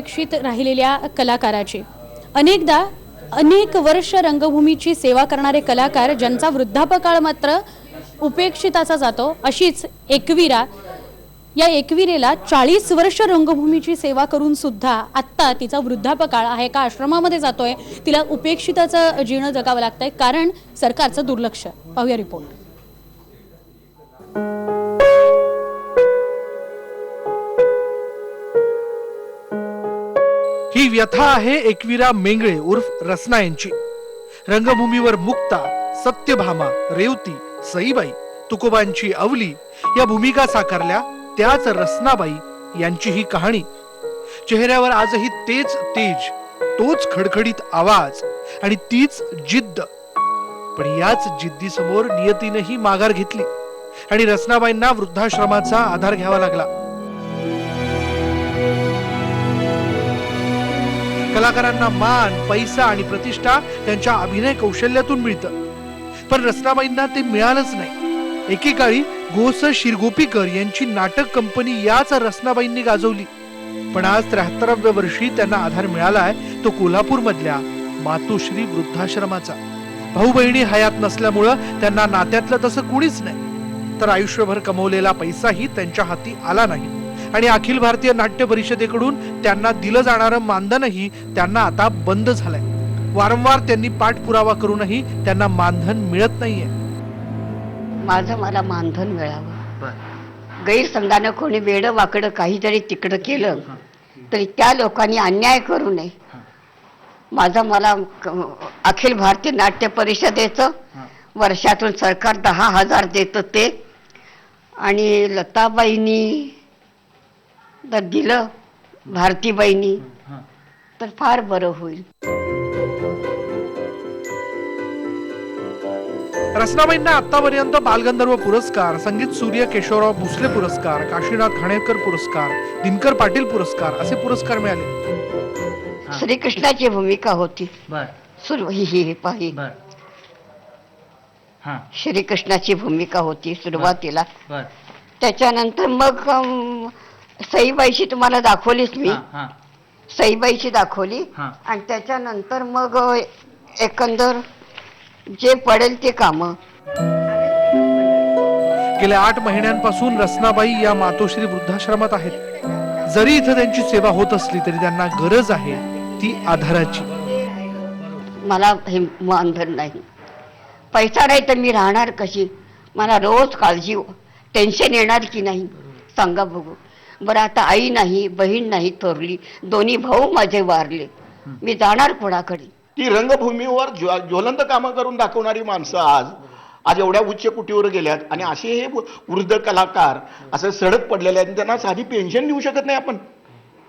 अनपेक्षित राहिलेल्या कलाकाराची. अनेकदा अनेक वर्ष रंगभूमीची सेवा करणारे कलाकार ज्यांचा वृद्धापकाळ मात्र उपेक्षिताचा जातो अशीच एकवीरा या एकविरेला चाळीस वर्ष रंगभूमीची सेवा करून सुद्धा आत्ता तिचा वृद्धापकाळ आहे का आश्रमामध्ये जातोय तिला उपेक्षिताचं जीवन जगावं लागतंय कारण सरकारचं दुर्लक्ष. पाहूया रिपोर्ट. ही व्यथा आहे एकवीरा मेंगळे उर्फ रसना यांची. रंगभूमीवर मुक्ता सत्यभामा रेवती सईबाई तुकोबांची अवली या भूमिका साकारल्या त्याच रसनाबाई यांची ही कहाणी. चेहऱ्यावर आजही तेच तेज तोच खडखडीत आवाज आणि तीच जिद्द. पण याच जिद्दीसमोर नियतीनेही माघार घेतली आणि रसनाबाईंना वृद्धाश्रमाचा आधार घ्यावा लागला. कलाकारांना मान पैसा आणि प्रतिष्ठा त्यांच्या अभिनय कौशल्यातून मिळतं. पण रचनाबाईंना ते मिळालंच नाही. एकेकाळी गोस शिरगोपीकर यांची नाटक कंपनी याच रसनाबाईंनी गाजवली. पण आज त्र्याहत्तराव्या वर्षी त्यांना आधार मिळालाय तो कोल्हापूर मधल्या मातोश्री वृद्धाश्रमाचा. भाऊ बहिणी हयात नसल्यामुळं त्यांना नात्यातलं तसं कुणीच नाही. तर आयुष्यभर कमवलेला पैसाही त्यांच्या हाती आला नाही. आणि अखिल भारतीय नाट्य परिषदेकडून त्यांना दिलं जाणारं मानधनही त्यांना आता बंद झालंय. वारंवार त्यांनी पाठपुरावा करूनही त्यांना मानधन मिळत नाहीये. माझं मला मानधन मिळावं. गैरसंघानं कोणी वेडं वाकडं काहीतरी तिकडं केलं तरी त्या लोकांनी अन्याय करू नये. माझं मला क- अखिल भारतीय नाट्य परिषदेचं वर्षातून सरकार दहा हजार देतं ते. आणि लताबाईंनी जर दिलं भारतीबाईंनी तर फार बरं होईल. रचनाबाईंना आतापर्यंत बालगंधर्व पुरस्कार संगीत सूर्य केशवराव भोसले पुरस्कार काशीनाथ घाणेकर पुरस्कार दिनकर पाटील पुरस्कार असे पुरस्कार मिळाले. श्रीकृष्णाची भूमिका होती. बर. सुरू ही पाही. बर. हां. श्रीकृष्णाची भूमिका होती सुरुवातीला. बर. त्याच्यानंतर मग सईबाईची तुम्हाला दाखवलीच मी. हां हां. सईबाईची दाखवली. हां. आणि त्याच्यानंतर मग अ, एकंदर जे पडेल ते काम. गेल्या आठ महिन्यांपासून रसनाबाई या मातोश्री वृद्धाश्रमात आहेत. जरी इथं त्यांची सेवा होत असली तरी त्यांना गरज आहे ती आधाराची. मला हे मानधन नाही. पैसा नाही तर मी राहणार कशी? मला रोज काळजी टेन्शन येणार की नाही? सांगा बघू. बरं आता आई नाही बहीण नाही थोरली दोन्ही भाऊ माझे वारले. मी जाणार कोणाकडे? ती रंगभूमीवर ज्व ज्वलंत कामं करून दाखवणारी माणसं आज आज एवढ्या उच्च कुटीवर गेल्यात. आणि असे हे वृद्ध कलाकार असं सडक पडलेले आहेत त्यांना साधी पेन्शन देऊ शकत नाही आपण.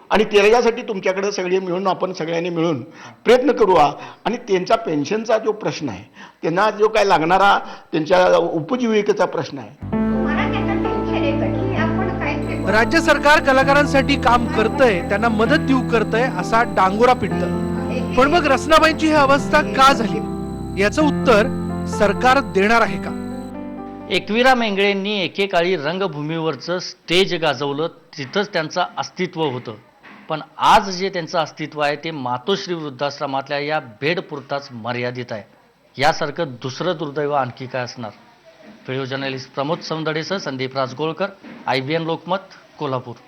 आणि त्याच्यासाठी तुमच्याकडे सगळे मिळून आपण सगळ्यांनी मिळून प्रयत्न करूया. आणि त्यांचा पेन्शनचा जो प्रश्न आहे त्यांना जो काय लागणारा त्यांच्या उपजीविकेचा प्रश्न आहे राज्य सरकार कलाकारांसाठी काम करतंय त्यांना मदत देऊ करतंय असा डांगोरा पिटत पण मग रसनाबाईंची ही अवस्था का झाली? याचं उत्तर सरकार देणार आहे का? एकविरा मेंगळेंनी एकेकाळी रंगभूमीवरचं स्टेज गाजवलं तिथंच त्यांचं अस्तित्व होतं. पण आज जे त्यांचं अस्तित्व आहे ते मातोश्री वृद्धाश्रमातल्या या बेडपुरताच मर्यादित आहे. यासारखं दुसरं दुर्दैव आणखी काय असणार? Video journalist Pramod सौंदडेसह Sandeep Rajgolkar I B N Lokmat Kolhapur